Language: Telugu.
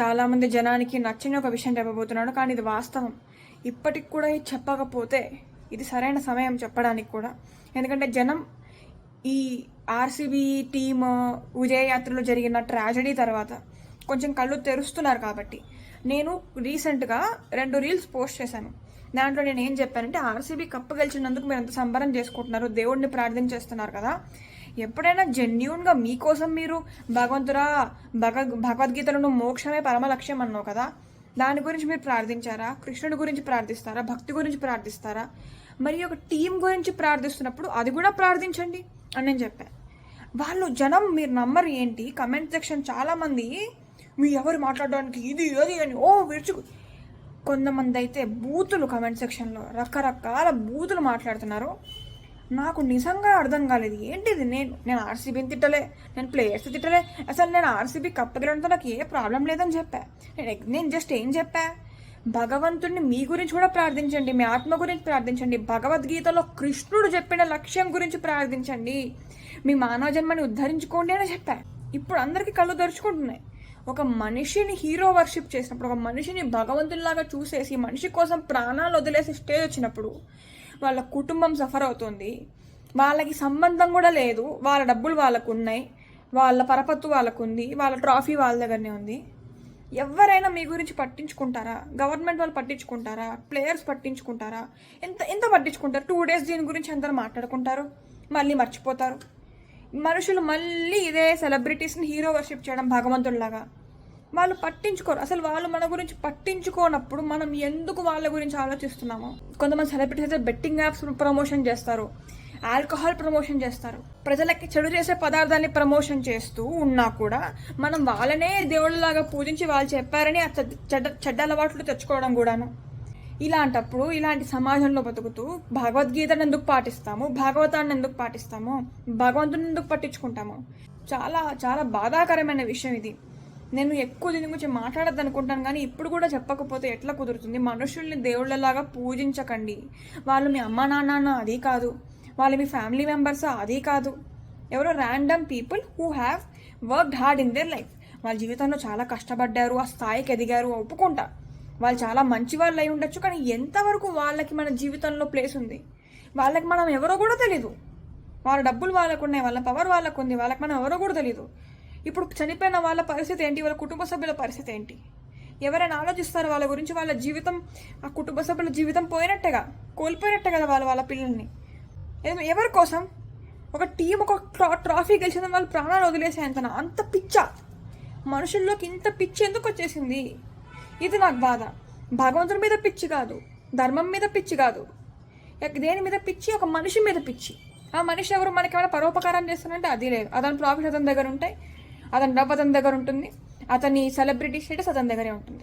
చాలామంది జనానికి నచ్చని ఒక విషయం చెప్పబోతున్నాడు కానీ ఇది వాస్తవం. ఇప్పటికి కూడా ఇది చెప్పకపోతే ఇది సరైన సమయం చెప్పడానికి కూడా. ఎందుకంటే జనం ఈ ఆర్సీబీ టీమ్ విజయయాత్రలో జరిగిన ట్రాజడీ తర్వాత కొంచెం కళ్ళు తెరుస్తున్నారు కాబట్టి. నేను రీసెంట్గా రెండు రీల్స్ పోస్ట్ చేశాను. దాంట్లో నేను ఏం చెప్పానంటే ఆర్సీబీ కప్పు గెలిచినందుకు మీరు ఎంత సంబరం చేసుకుంటున్నారు దేవుడిని ప్రార్థించేస్తున్నారు కదా. ఎప్పుడైనా జెన్యున్గా మీకోసం మీరు భగవంతురా భగ భగవద్గీతలను మోక్షమే పరమ లక్ష్యం అన్నావు కదా? దాని గురించి మీరు ప్రార్థించారా? కృష్ణుడి గురించి ప్రార్థిస్తారా? భక్తి గురించి ప్రార్థిస్తారా? మరి ఒక టీం గురించి ప్రార్థిస్తున్నప్పుడు అది కూడా ప్రార్థించండి అని నేను చెప్పాను వాళ్ళు జనం మీరు నంబర్ ఏంటి? కమెంట్ సెక్షన్ చాలామంది మీ ఎవరు మాట్లాడడానికి ఇది అది అని ఓ విరుచుకు కొంతమంది అయితే బూతులు కమెంట్ సెక్షన్లో రకరకాల బూతులు మాట్లాడుతున్నారు. నాకు నిజంగా అర్థం కాలేదు. ఏంటిది? నేను నేను ఆర్సీబీని తిట్టలే. నేను ప్లేయర్స్ తిట్టలే. అసలు నేను ఆర్సీబీ కప్పగలంతో నాకు ఏ ప్రాబ్లం లేదని చెప్పా. నేను నేను జస్ట్ ఏం చెప్పా? భగవంతుడిని మీ గురించి కూడా ప్రార్థించండి. మీ ఆత్మ గురించి ప్రార్థించండి. భగవద్గీతలో కృష్ణుడు చెప్పిన లక్ష్యం గురించి ప్రార్థించండి. మీ మానవ జన్మని ఉద్ధరించుకోండి అని చెప్పా. ఇప్పుడు అందరికీ కళ్ళు తెరుచుకుంటున్నాయి ఒక మనిషిని హీరో వర్షిప్ చేసినప్పుడు ఒక మనిషిని భగవంతునిలాగా చూసేసి మనిషి కోసం ప్రాణాలు వదిలేసి స్టేజ్ వచ్చినప్పుడు వాళ్ళ కుటుంబం సఫర్ అవుతుంది. వాళ్ళకి సంబంధం కూడా లేదు. వాళ్ళ డబ్బులు వాళ్ళకు ఉన్నాయి. వాళ్ళ పరపత్తు వాళ్ళకు ఉంది. వాళ్ళ ట్రాఫీ వాళ్ళ దగ్గరనే ఉంది. ఎవరైనా మీ గురించి పట్టించుకుంటారా? గవర్నమెంట్ వాళ్ళు పట్టించుకుంటారా? ప్లేయర్స్ పట్టించుకుంటారా? ఎంత ఎంత పట్టించుకుంటారు? టూ డేస్ దీని గురించి అందరూ మాట్లాడుకుంటారు. మళ్ళీ మర్చిపోతారు. మనుషులు మళ్ళీ ఇదే సెలబ్రిటీస్ని హీరో వర్షిప్ చేయడం భగవంతుడిలాగా. వాళ్ళు పట్టించుకోరు. అసలు వాళ్ళు మన గురించి పట్టించుకోనప్పుడు మనం ఎందుకు వాళ్ళ గురించి ఆలోచిస్తున్నాము? కొంతమంది సెలబ్రిటీస్ అయితే బెట్టింగ్ యాప్స్ ప్రమోషన్ చేస్తారు. ఆల్కహాల్ ప్రమోషన్ చేస్తారు. ప్రజలకి చెడు చేసే పదార్థాన్ని ప్రమోషన్ చేస్తూ ఉన్నా కూడా మనం వాళ్ళనే దేవుళ్ళలాగా పూజించి వాళ్ళు చెప్పారని ఆ చెడ్డ చెడ్డ- చెడ్డ అలవాట్లు తెచ్చుకోవడం కూడాను. ఇలాంటప్పుడు ఇలాంటి సమాజంలో బతుకుతూ భగవద్గీతను ఎందుకు పాటిస్తాము? భాగవతాన్ని ఎందుకు పాటిస్తాము? భగవంతుని ఎందుకు పట్టించుకుంటాము? చాలా చాలా బాధాకరమైన విషయం ఇది. నేను ఎక్కువ దీని గురించి మాట్లాడద్దు అనుకుంటాను కానీ ఇప్పుడు కూడా చెప్పకపోతే ఎట్లా కుదురుతుంది? మనుషుల్ని దేవుళ్ళలాగా పూజించకండి. వాళ్ళు మీ అమ్మ నాన్న అది కాదు. వాళ్ళు మీ ఫ్యామిలీ మెంబర్స్ అది కాదు. ఎవరో random people who have worked hard in their life. వాళ్ళ జీవితంలో చాలా కష్టపడ్డారు ఆ స్థాయికి ఎదిగారు ఒప్పుకుంటా. వాళ్ళు చాలా మంచి వాళ్ళు అయి ఉండొచ్చు కానీ ఎంతవరకు వాళ్ళకి మన జీవితంలో ప్లేస్ ఉంది? వాళ్ళకి మనం ఎవరో కూడా తెలీదు. వాళ్ళ డబ్బులు వాళ్ళకు ఉన్నాయి వాళ్ళ పవర్ వాళ్ళకు ఉంది వాళ్ళకి మనం ఎవరో కూడా తెలీదు. ఇప్పుడు చనిపోయిన వాళ్ళ పరిస్థితి ఏంటి? వాళ్ళ కుటుంబ సభ్యుల పరిస్థితి ఏంటి? ఎవరైనా ఆలోచిస్తారు వాళ్ళ గురించి? వాళ్ళ జీవితం ఆ కుటుంబ సభ్యుల జీవితం పోయినట్టేగా? కోల్పోయినట్టే కదా వాళ్ళ వాళ్ళ పిల్లల్ని. ఎవరి కోసం? ఒక టీం ఒక ట్రా- ట్రాఫీ గెలిచిన వాళ్ళు ప్రాణాలు వదిలేసేంతన? అంత పిచ్చ. మనుషుల్లోకి ఇంత పిచ్చి ఎందుకు వచ్చేసింది? ఇది నాకు బాధ. భగవంతుడి మీద పిచ్చి కాదు. ధర్మం మీద పిచ్చి కాదు. దేని మీద పిచ్చి? ఒక మనిషి మీద పిచ్చి. ఆ మనిషి ఎవరు? మనకి ఏమైనా పరోపకారం చేస్తానంటే అది లేదు. అతని ప్రాఫిట్ అతని దగ్గర ఉంటాయి. అతని డబ్బు అతని దగ్గర ఉంటుంది. అతని సెలబ్రిటీ స్టేటస్ అతని దగ్గరే ఉంటుంది.